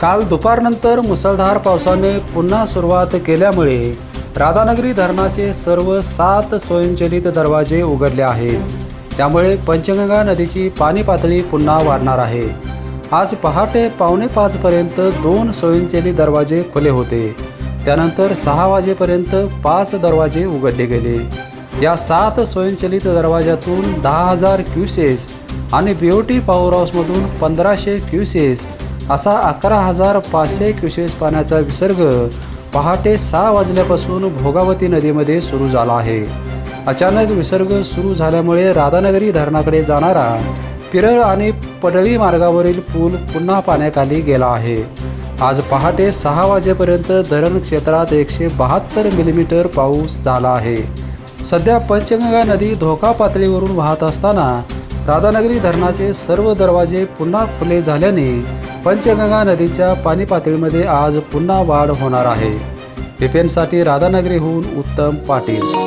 काल दुपारनंतर मुसळधार पावसाने पुन्हा सुरुवात केल्यामुळे राधानगरी धरणाचे सर्व सात स्वयंचलित दरवाजे उघडले आहेत. त्यामुळे पंचगंगा नदीची पाणी पातळी पुन्हा वाढणार आहे. आज पहाटे पावणे पाचपर्यंत दोन स्वयंचलित दरवाजे खुले होते. त्यानंतर सहा वाजेपर्यंत पाच दरवाजे उघडले गेले. या सात स्वयंचलित दरवाजातून दहा हजार क्युसेस आणि बीओटी पॉवर हाऊसमधून पंधराशे क्युसेस असा अकरा हजार पाचशे क्युसेस पाण्याचा विसर्ग पहाटे सहा वाजल्यापासून भोगावती नदीमध्ये सुरू झाला आहे. अचानक विसर्ग सुरू झाल्यामुळे राधानगरी धरणाकडे जाणारा पिरळ आणि पडळी मार्गावरील पूल पुन्हा पाण्याखाली गेला आहे. आज पहाटे सहा वाजेपर्यंत धरण क्षेत्रात एकशे बहात्तर मिलीमीटर पाऊस झाला आहे. सध्या पंचगंगा नदी धोका पातळीवरून वाहत असताना राधानगरी धरणाचे सर्व दरवाजे पुन्हा खुले झाल्याने पंचगंगा नदीच्या पाणी पातळीमध्ये आज पुन्हा वाढ होणार आहे. विपेनसाठी राधानगरीहून उत्तम पाटील.